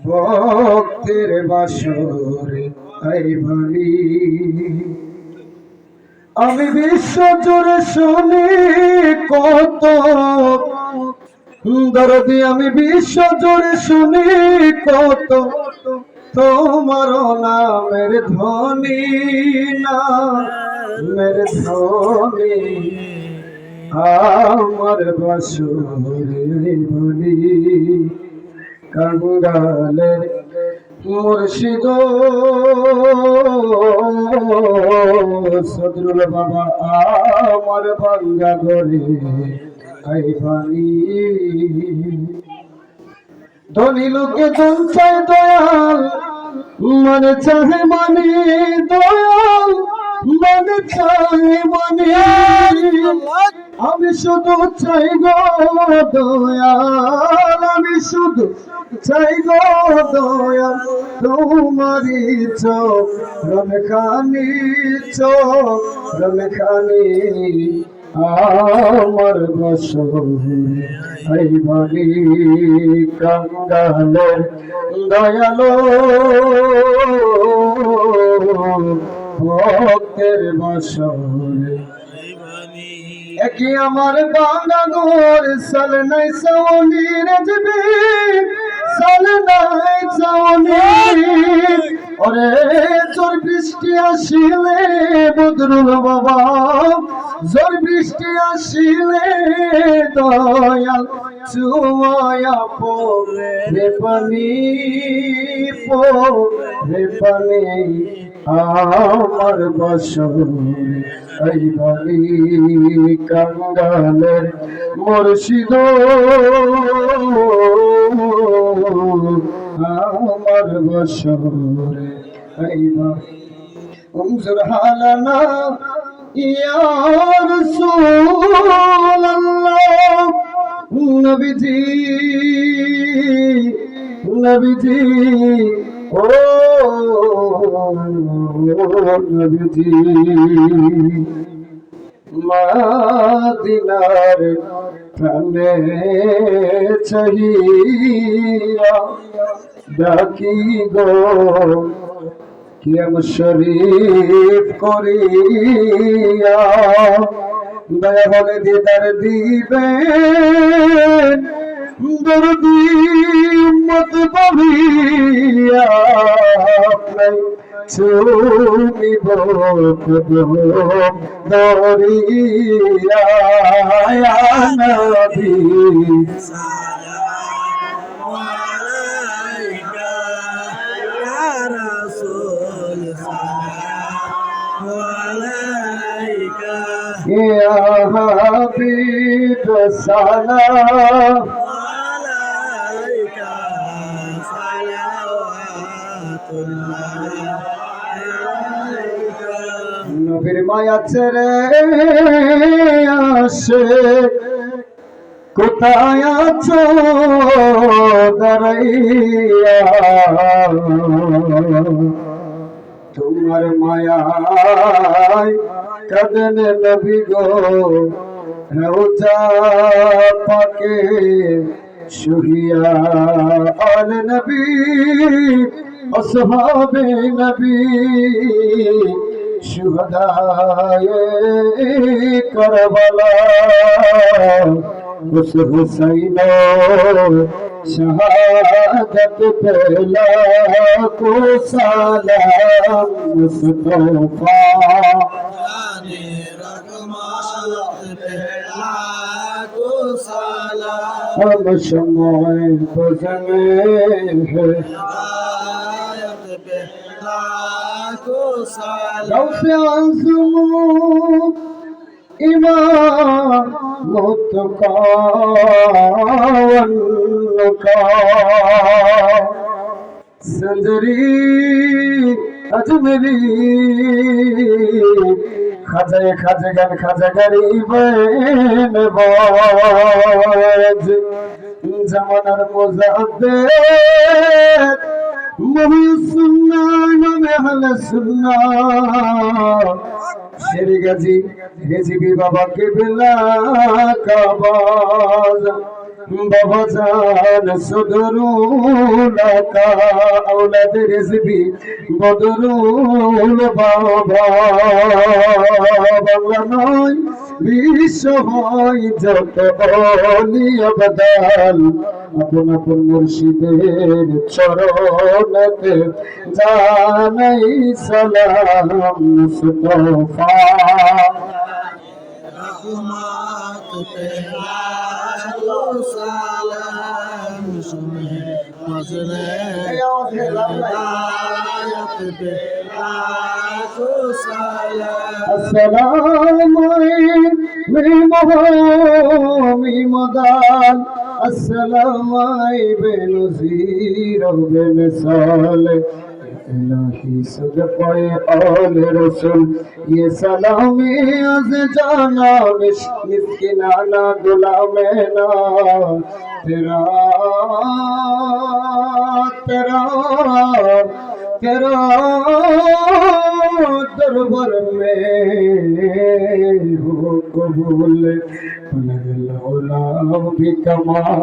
ভক্তের বাসরে আইভানি আমি বিশ্ব জোরে শুনি কত দরদি, আমি বিশ্ব জোরে শুনি কত তোমার নামের ধ্বনি না মের ধ্বনি। আমার বাসরে বলি কাঙ্গালের মুর্শিদ। সদরুল বাবা আমার বাঙ্গা গরে আই ধনী লোকে চাই দয়াল মানে চাহে মানে দয়াল। মানে চাহে মানে আমি শুধু চাই গো দয়াল আমি শুধু চাই গো দয়াল। তোমারি চোখ রমখানি চোখ রমখানি আমার এই বাড়ি কাঙ্গালের দয়ালো। ভক্তের বসরে। একই আমার বাঙ্গানোর সাল নাই সাউনি রাজবি সাল নাই সাউনি। ওরে জোর বৃষ্টি আসিলে বদরুল বাবা, জোর বৃষ্টি আসিলে দয়াল চুমায়া পরে রে পানি পানি। আমার বসরে এই বাড়ি কাঙ্গালের মুর্শিদ আমার বসরে এই বাড়ি انظر حالنا يا رسول الله نبيتي نبيتي ও নবীজি মাদিনার প্রাণে চাহিয়া ডাকি গো কেম শরীফ করিয়া। দয়া বলে দিদার দিবেন দরদি মত পাবিয়া নাই চুমিব কদম দরিয়া নবী মায়া ছেড়ে আসে। কোথায় আছো? দাঁড়াইয়া। তোমার মায়ায় কাঁদেন নবী গো। রোজা পাকে শুহিয়া আল নবী, অসহাবে নবী। শুহদায়ে করবলা उस हुसैन शहादत पहला को सलाम मुस्तफा जाने रकमाल लाखो सलाम हम समय बजने हैं রৌফে আজমু ইমাম মুতকা সদরি আজমেরি খাজে খাজে গান খাজে গরিবেন বাজ। জামানার মোজাদ্দেদ মুহিসুন্নান সুন্না নামে হলে সুন্না শেরি গাজি গেজিবি বাবা কে বেলা কাবাজ। বাবাজান সুদরুলাকা আওলাদ রেজবি বদরুল বাবা। বাংলা নয় যত অলিয়বদাল আপন আপন মুর্শিদের চরণতে জানাই সালাম সালাম শুনে মজরে দায়াত বে আকো इलाही सुज पे आल रसूल ये सलामी अज जाना मिसकी नाना गुलाम ना तेरा तेरा तेरा दरबार में हो कबूल पलग लाओ भी कमाल